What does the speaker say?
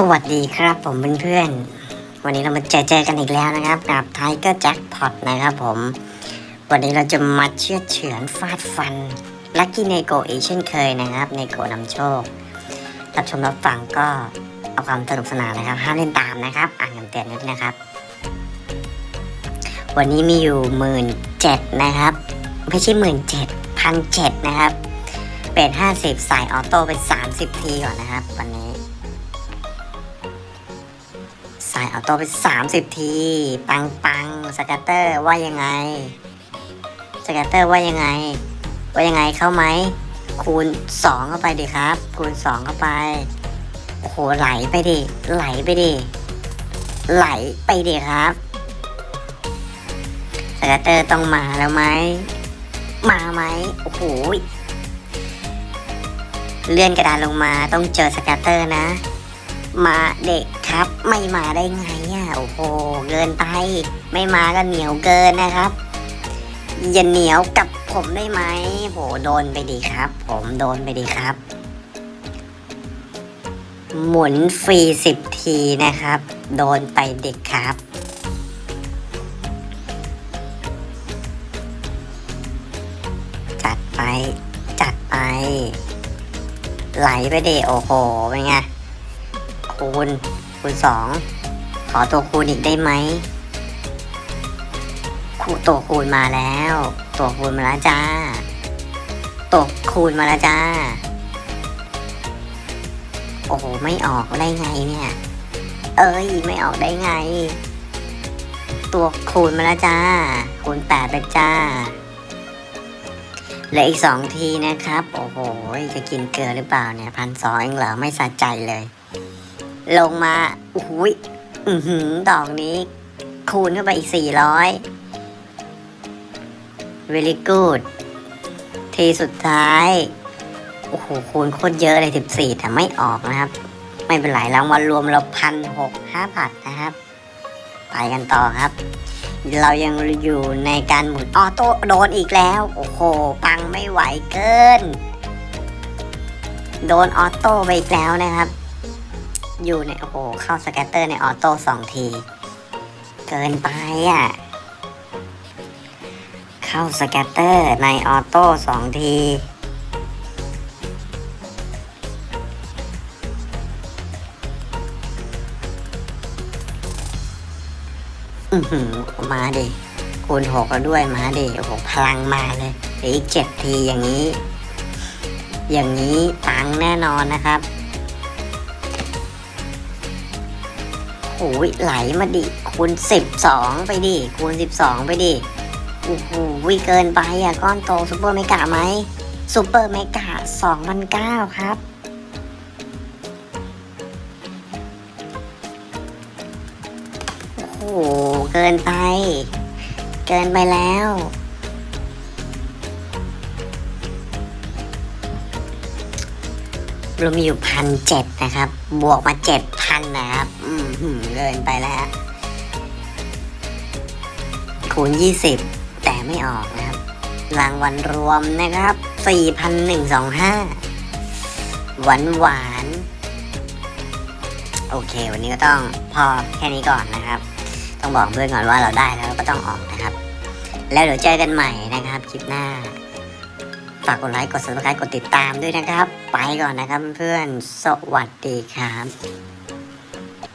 สวัสดีครับผมเพื่อนๆ วันนี้เรามาเจอเจอกันอีกแล้วนะครับ กับไทเกอร์แจ็คพอตนะครับผม วันนี้เราจะมาเชื่อเฉือนฟาดฟันลัคกี้เนโกอีเช่นเคยนะครับเนโกนำโชครับชมรับฟังก็เอาความสนุกสนานนะครับห้ามเล่นตามนะครับ อ่านคำเตือนนิดนะครับ วันนี้มีอยู่หมื่นเจ็ดนะครับ ไม่ใช่หมื่นเจ็ดพันเจ็ดนะครับ เป็นห้าสิบสายออโต้เป็นสามสิบทีก่อนนะครับ วันนี้ สายออโต้ไปสามสิบที ปังปังสกัตเตอร์ว่ายังไง สกัตเตอร์ว่ายังไง ว่ายังไงเข้าไหม คูณสองเข้าไปดิครับ คูณสองเข้าไป โอ้โหไหลไปดิ ไหลไปดิ ไหลไปดิครับ สกัตเตอร์ต้องมาแล้วไหม มาไหม โอ้โหเลื่อนกระดานลงมาต้องเจอสกัตเตอร์นะ มาเด็กครับ ไม่มาได้ไงอะโอ้โหเกินไป ไม่มาก็เหนียวเกินนะครับ อย่าเหนียวกับผมได้ไหมโหโดนไปดีครับ ผมโดนไปดีครับ หมุนฟรีสิบทีนะครับ โดนไปเด็กครับจัดไปจัดไป ไหลไปเดโอ้โหเป็นไง คูณคูณสองขอตัวคูณอีกได้ไหมคูตัวคูณมาแล้ว ตัวคูณมาแล้วจ้าตัวคูณมาแล้วจ้า โอ้โหไม่ออกได้ไงเนี่ย เอ้ยไม่ออกได้ไง ตัวคูณมาแล้วจ้า คูณแปดไปจ้าเหลืออีกสองทีนะครับ โอ้โห จะกินเกลือหรือเปล่าเนี่ยพันสองเองเหรอไม่สะใจเลย ลงมาโอ้โหยอือหือดอกนี้ คูณเข้าไปอีกสี่ร้อย very good ทีสุดท้าย โอ้โห คูณโคตรเยอะเลยสิบสี่แต่ไม่ออกนะครับ ไม่เป็นไรรางวัลรวมเราพันหกห้าบาทนะครับ ไปกันต่อครับ เรายังอยู่ในการหมุนออโต้โดนอีกแล้ว โอ้โห ปังไม่ไหวเกิน โดนออโต้ไปอีกแล้วนะครับ อยู่ในโอ้โหเข้าสแกตเตอร์ในออโต้สองที เกินไปอะ เข้าสแกตเตอร์ในออโต้สองที อือหือมาดิคูณหกแล้วด้วยมาดิโอ้โหพลังมาเลยอีกเจ็ดทีอย่างนี้ อย่างนี้ปังแน่นอนนะครับ โอ้ยไหลมาดิคูณสิบสองไปดิคูณสิบสองไปดิโอ้โหเกินไปอะก้อนโตซูเปอร์เมกะไหมซูเปอร์เมกะสองพันเก้าครับโอ้โหเกินไป เกินไปแล้วรวมอยู่พันเจ็ดนะครับ บวกมาเจ็ดพันนะครับ เกินไปแล้วคูณยี่สิบแต่ไม่ออกนะครับ รางวัลรวมนะครับสี่พันหวานหวานๆโอเค วันนี้ก็ต้องพอแค่นี้ก่อนนะครับ ต้องบอกเพื่อนก่อนว่าเราได้แล้วก็ต้องออกนะครับ แล้วเดี๋ยวเจอกันใหม่นะครับ คลิปหน้า ฝากกดไลค์ กด subscribe กดติดตามด้วยนะครับ ไปก่อนนะครับเพื่อน สวัสดีครับ